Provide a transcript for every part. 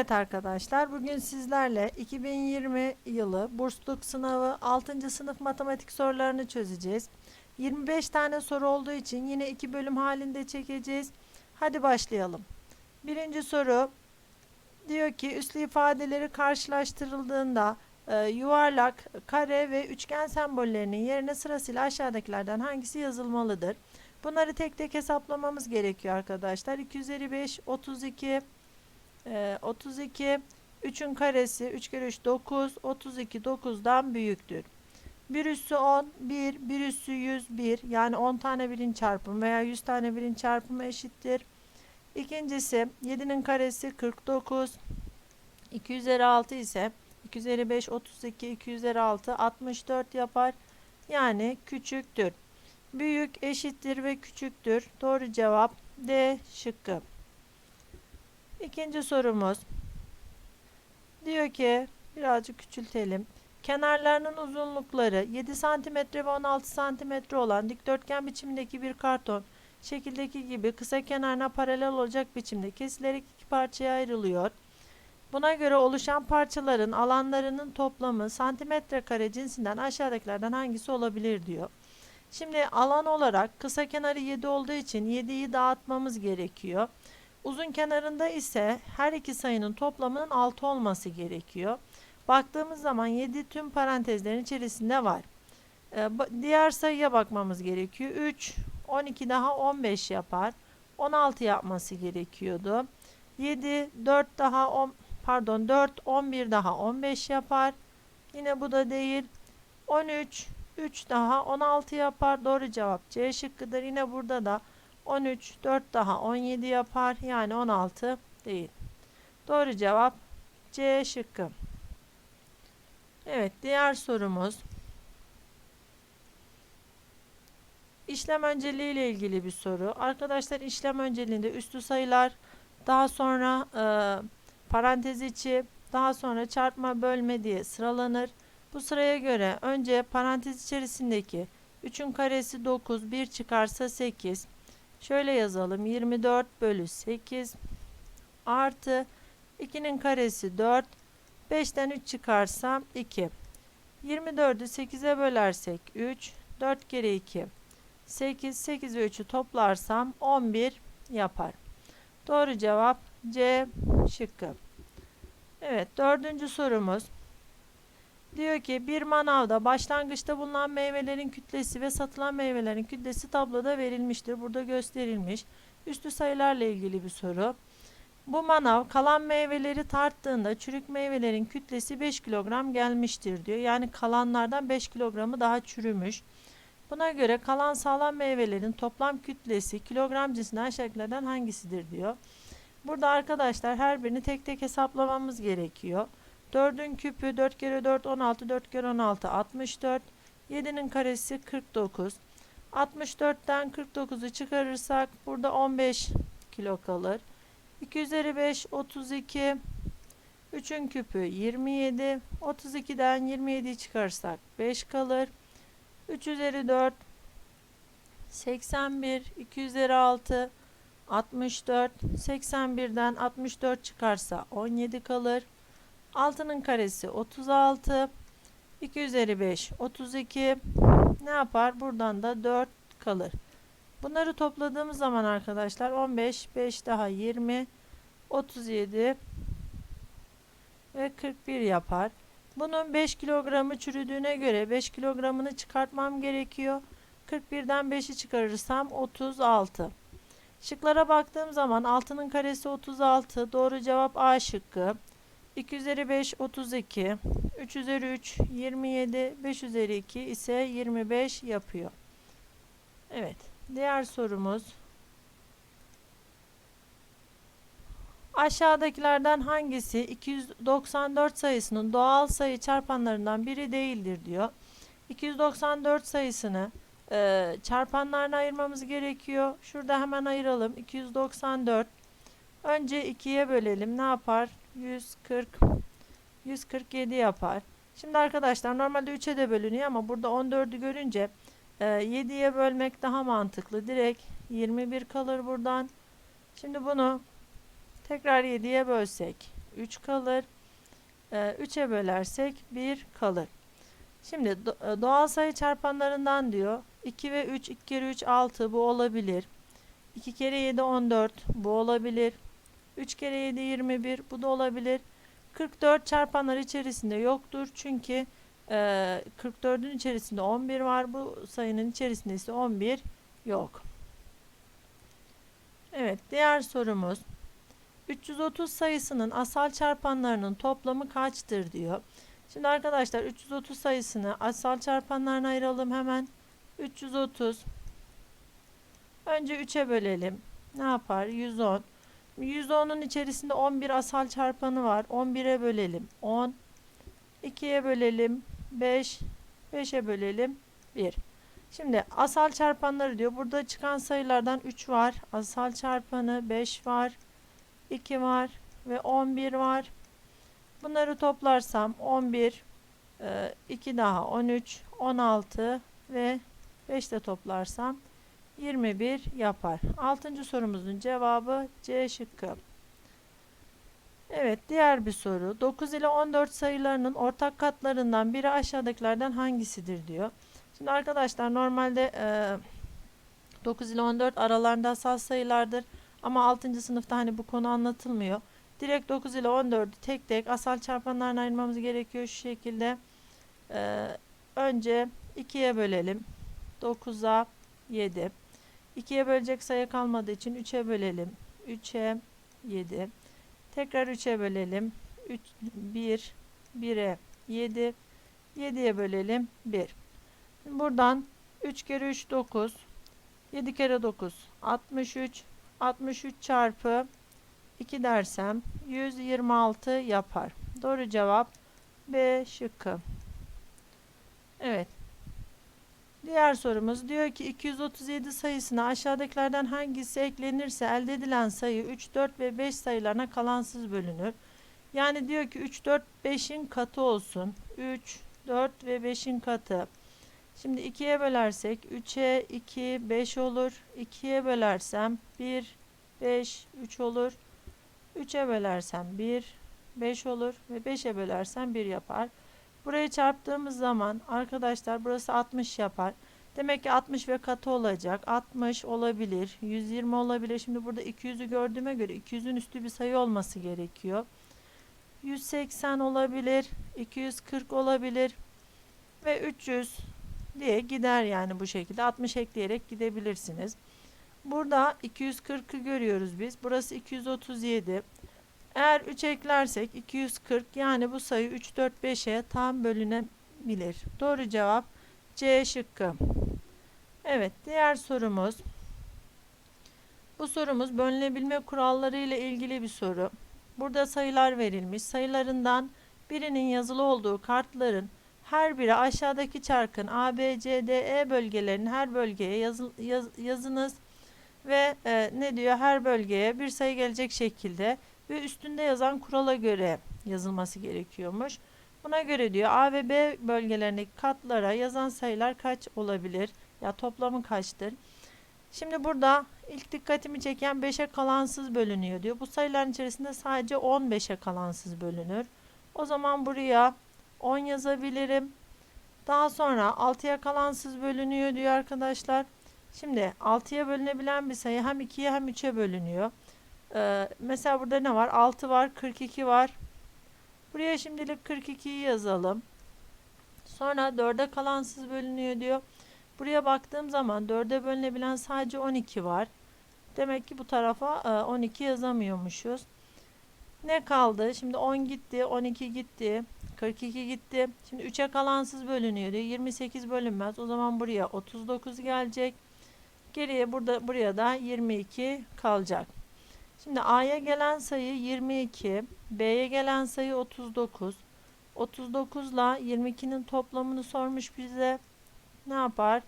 Evet arkadaşlar bugün sizlerle 2020 yılı bursluluk sınavı 6. sınıf matematik sorularını çözeceğiz. 25 tane soru olduğu için yine iki bölüm halinde çekeceğiz. Hadi başlayalım. Birinci soru diyor ki üslü ifadeleri karşılaştırıldığında e, yuvarlak, kare ve üçgen sembollerinin yerine sırasıyla aşağıdakilerden hangisi yazılmalıdır? Bunları tek tek hesaplamamız gerekiyor arkadaşlar. 255, 32, ee, 32 3'ün karesi 3 kere 3 9 32 9'dan büyüktür. 1 üssü 10 1 1 üssü 100 1 yani 10 tane birin çarpımı veya 100 tane birin çarpımı eşittir. İkincisi 7'nin karesi 49 2 üzeri 6 ise 2 üzeri 5 32 2 üzeri 6 64 yapar. Yani küçüktür. Büyük eşittir ve küçüktür. Doğru cevap D şıkkı. İkinci sorumuz. Diyor ki birazcık küçültelim. Kenarlarının uzunlukları 7 cm ve 16 cm olan dikdörtgen biçimindeki bir karton şekildeki gibi kısa kenarına paralel olacak biçimde kesilerek iki parçaya ayrılıyor. Buna göre oluşan parçaların alanlarının toplamı santimetre kare cinsinden aşağıdakilerden hangisi olabilir diyor. Şimdi alan olarak kısa kenarı 7 olduğu için 7'yi dağıtmamız gerekiyor. Uzun kenarında ise her iki sayının toplamının 6 olması gerekiyor. Baktığımız zaman 7 tüm parantezlerin içerisinde var. Ee, diğer sayıya bakmamız gerekiyor. 3, 12 daha 15 yapar. 16 yapması gerekiyordu. 7, 4 daha 10, pardon 4, 11 daha 15 yapar. Yine bu da değil. 13, 3 daha 16 yapar. Doğru cevap C şıkkıdır. Yine burada da 13, 4 daha 17 yapar. Yani 16 değil. Doğru cevap C şıkkı. Evet diğer sorumuz. İşlem önceliği ile ilgili bir soru. Arkadaşlar işlem önceliğinde üstü sayılar, daha sonra e, parantez içi, daha sonra çarpma bölme diye sıralanır. Bu sıraya göre önce parantez içerisindeki 3'ün karesi 9, 1 çıkarsa 8, Şöyle yazalım. 24 bölü 8 artı 2'nin karesi 4. 5'ten 3 çıkarsam 2. 24'ü 8'e bölersek 3. 4 kere 2. 8. 8 ve 3'ü toplarsam 11 yapar. Doğru cevap C şıkkı. Evet dördüncü sorumuz. Diyor ki bir manavda başlangıçta bulunan meyvelerin kütlesi ve satılan meyvelerin kütlesi tabloda verilmiştir. Burada gösterilmiş. Üstü sayılarla ilgili bir soru. Bu manav kalan meyveleri tarttığında çürük meyvelerin kütlesi 5 kilogram gelmiştir diyor. Yani kalanlardan 5 kilogramı daha çürümüş. Buna göre kalan sağlam meyvelerin toplam kütlesi kilogram cinsinden aşağıdakilerden hangisidir diyor. Burada arkadaşlar her birini tek tek hesaplamamız gerekiyor. 4'ün küpü 4 kere 4 16 4 kere 16 64 7'nin karesi 49 64'ten 49'u çıkarırsak burada 15 kilo kalır. 2 üzeri 5 32 3'ün küpü 27 32'den 27'yi çıkarırsak 5 kalır. 3 üzeri 4 81 2 üzeri 6 64 81'den 64 çıkarsa 17 kalır 6'nın karesi 36. 2 üzeri 5 32. Ne yapar? Buradan da 4 kalır. Bunları topladığımız zaman arkadaşlar 15 5 daha 20 37 ve 41 yapar. Bunun 5 kilogramı çürüdüğüne göre 5 kilogramını çıkartmam gerekiyor. 41'den 5'i çıkarırsam 36. Şıklara baktığım zaman 6'nın karesi 36. Doğru cevap A şıkkı. 2 üzeri 5 32. 3 üzeri 3 27. 5 üzeri 2 ise 25 yapıyor. Evet. Diğer sorumuz. Aşağıdakilerden hangisi 294 sayısının doğal sayı çarpanlarından biri değildir diyor. 294 sayısını e, çarpanlarına ayırmamız gerekiyor. Şurada hemen ayıralım. 294 önce 2'ye bölelim. Ne yapar? 140 147 yapar. Şimdi arkadaşlar normalde 3'e de bölünüyor ama burada 14'ü görünce e, 7'ye bölmek daha mantıklı. Direkt 21 kalır buradan. Şimdi bunu tekrar 7'ye bölsek 3 kalır. 3'e bölersek 1 kalır. Şimdi e, doğal sayı çarpanlarından diyor. 2 ve 3, 2 kere 3 6 bu olabilir. 2 kere 7 14 bu olabilir. 3 kere 7 21 bu da olabilir. 44 çarpanlar içerisinde yoktur. Çünkü e, 44'ün içerisinde 11 var. Bu sayının içerisinde ise 11 yok. Evet, diğer sorumuz. 330 sayısının asal çarpanlarının toplamı kaçtır diyor. Şimdi arkadaşlar 330 sayısını asal çarpanlarına ayıralım hemen. 330 önce 3'e bölelim. Ne yapar? 110. 110'un içerisinde 11 asal çarpanı var. 11'e bölelim. 10. 2'ye bölelim. 5. 5'e bölelim. 1. Şimdi asal çarpanları diyor. Burada çıkan sayılardan 3 var. Asal çarpanı 5 var. 2 var ve 11 var. Bunları toplarsam 11, 2 daha 13, 16 ve 5 de toplarsam 21 yapar. Altıncı sorumuzun cevabı C şıkkı. Evet diğer bir soru. 9 ile 14 sayılarının ortak katlarından biri aşağıdakilerden hangisidir diyor. Şimdi arkadaşlar normalde e, 9 ile 14 aralarında asal sayılardır. Ama 6. sınıfta hani bu konu anlatılmıyor. Direkt 9 ile 14'ü tek tek asal çarpanlarına ayırmamız gerekiyor şu şekilde. Ee, önce 2'ye bölelim. 9'a 7. 2'ye bölecek sayı kalmadığı için 3'e bölelim. 3'e 7. Tekrar 3'e bölelim. 3, 1, 1'e 7. 7'ye bölelim 1. Buradan 3 kere 3 9. 7 kere 9 63. 63 çarpı 2 dersem 126 yapar. Doğru cevap B şıkkı. Evet. Diğer sorumuz diyor ki 237 sayısına aşağıdakilerden hangisi eklenirse elde edilen sayı 3, 4 ve 5 sayılarına kalansız bölünür. Yani diyor ki 3, 4, 5'in katı olsun. 3, 4 ve 5'in katı. Şimdi 2'ye bölersek 3'e 2, 5 olur. 2'ye bölersem 1, 5, 3 olur. 3'e bölersem 1, 5 olur ve 5'e bölersem 1 yapar. Burayı çarptığımız zaman arkadaşlar burası 60 yapar. Demek ki 60 ve katı olacak. 60 olabilir, 120 olabilir. Şimdi burada 200'ü gördüğüme göre 200'ün üstü bir sayı olması gerekiyor. 180 olabilir, 240 olabilir ve 300 diye gider yani bu şekilde 60 ekleyerek gidebilirsiniz. Burada 240'ı görüyoruz biz. Burası 237. Eğer 3 eklersek 240 yani bu sayı 3 4 5'e tam bölünebilir. Doğru cevap C şıkkı. Evet, diğer sorumuz. Bu sorumuz bölünebilme kuralları ile ilgili bir soru. Burada sayılar verilmiş. Sayılarından birinin yazılı olduğu kartların her biri aşağıdaki çarkın A, B, C, D, E bölgelerinin her bölgeye yazı, yaz, yazınız ve e, ne diyor her bölgeye bir sayı gelecek şekilde ve üstünde yazan kurala göre yazılması gerekiyormuş. Buna göre diyor A ve B bölgelerindeki katlara yazan sayılar kaç olabilir? Ya toplamı kaçtır? Şimdi burada ilk dikkatimi çeken 5'e kalansız bölünüyor diyor. Bu sayıların içerisinde sadece 15'e kalansız bölünür. O zaman buraya 10 yazabilirim. Daha sonra 6'ya kalansız bölünüyor diyor arkadaşlar. Şimdi 6'ya bölünebilen bir sayı hem 2'ye hem 3'e bölünüyor. Ee, mesela burada ne var? 6 var, 42 var. Buraya şimdilik 42'yi yazalım. Sonra 4'e kalansız bölünüyor diyor. Buraya baktığım zaman 4'e bölünebilen sadece 12 var. Demek ki bu tarafa 12 yazamıyormuşuz. Ne kaldı? Şimdi 10 gitti, 12 gitti, 42 gitti. Şimdi 3'e kalansız bölünüyor diyor. 28 bölünmez. O zaman buraya 39 gelecek. Geriye burada buraya da 22 kalacak. Şimdi A'ya gelen sayı 22, B'ye gelen sayı 39. 39 ile 22'nin toplamını sormuş bize. Ne yapar?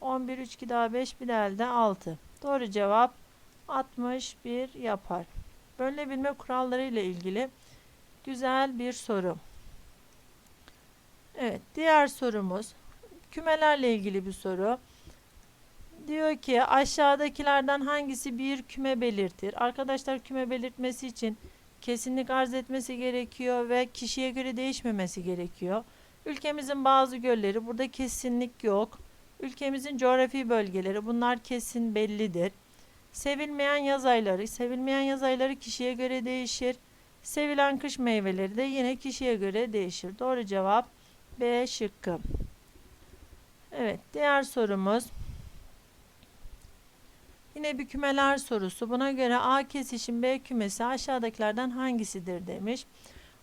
11, 3, 2 daha 5, bir de elde 6. Doğru cevap 61 yapar. Bölünebilme kuralları ile ilgili güzel bir soru. Evet, diğer sorumuz kümelerle ilgili bir soru. Diyor ki aşağıdakilerden hangisi bir küme belirtir? Arkadaşlar küme belirtmesi için kesinlik arz etmesi gerekiyor ve kişiye göre değişmemesi gerekiyor. Ülkemizin bazı gölleri burada kesinlik yok. Ülkemizin coğrafi bölgeleri bunlar kesin bellidir. Sevilmeyen yaz ayları, sevilmeyen yaz ayları kişiye göre değişir. Sevilen kış meyveleri de yine kişiye göre değişir. Doğru cevap B şıkkı. Evet, diğer sorumuz. Yine bir kümeler sorusu. Buna göre A kesişim B kümesi aşağıdakilerden hangisidir demiş.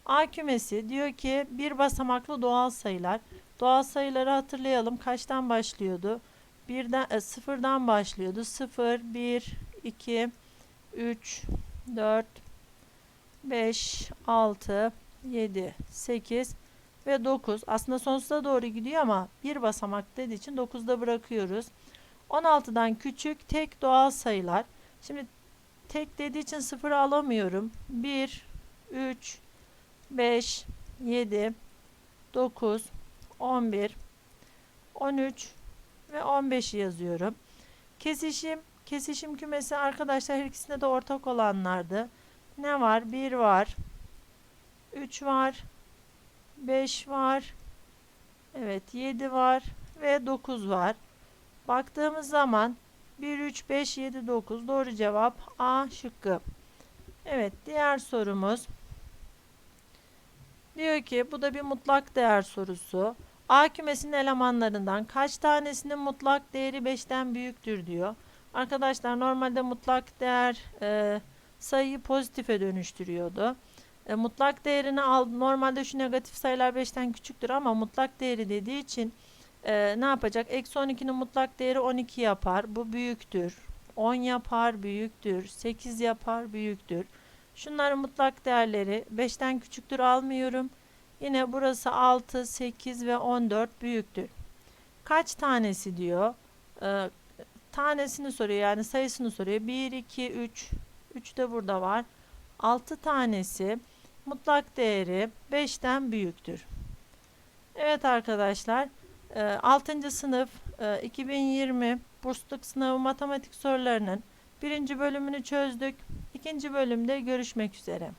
A kümesi diyor ki bir basamaklı doğal sayılar. Doğal sayıları hatırlayalım. Kaçtan başlıyordu? Birden, e, sıfırdan başlıyordu. 0, 1, 2, 3, 4, 5, 6, 7, 8 ve 9. Aslında sonsuza doğru gidiyor ama bir basamak dediği için 9'da bırakıyoruz. 16'dan küçük tek doğal sayılar. Şimdi tek dediği için 0 alamıyorum. 1, 3, 5, 7, 9, 11, 13 ve 15'i yazıyorum. Kesişim, kesişim kümesi arkadaşlar her ikisinde de ortak olanlardı. Ne var? 1 var. 3 var. 5 var. Evet 7 var ve 9 var. Baktığımız zaman 1, 3, 5, 7, 9 doğru cevap A şıkkı. Evet diğer sorumuz. Diyor ki bu da bir mutlak değer sorusu. A kümesinin elemanlarından kaç tanesinin mutlak değeri 5'ten büyüktür diyor. Arkadaşlar normalde mutlak değer e, sayıyı pozitife dönüştürüyordu. E, mutlak değerini al normalde şu negatif sayılar 5'ten küçüktür ama mutlak değeri dediği için e, ne yapacak? Eksi 12'nin mutlak değeri 12 yapar. Bu büyüktür. 10 yapar büyüktür. 8 yapar büyüktür. Şunların mutlak değerleri 5'ten küçüktür almıyorum. Yine burası 6, 8 ve 14 büyüktür. Kaç tanesi diyor? Ee, tanesini soruyor yani sayısını soruyor. 1, 2, 3. 3 de burada var. 6 tanesi mutlak değeri 5'ten büyüktür. Evet arkadaşlar 6. sınıf e, 2020 bursluluk sınavı matematik sorularının birinci bölümünü çözdük. İkinci bölümde görüşmek üzere.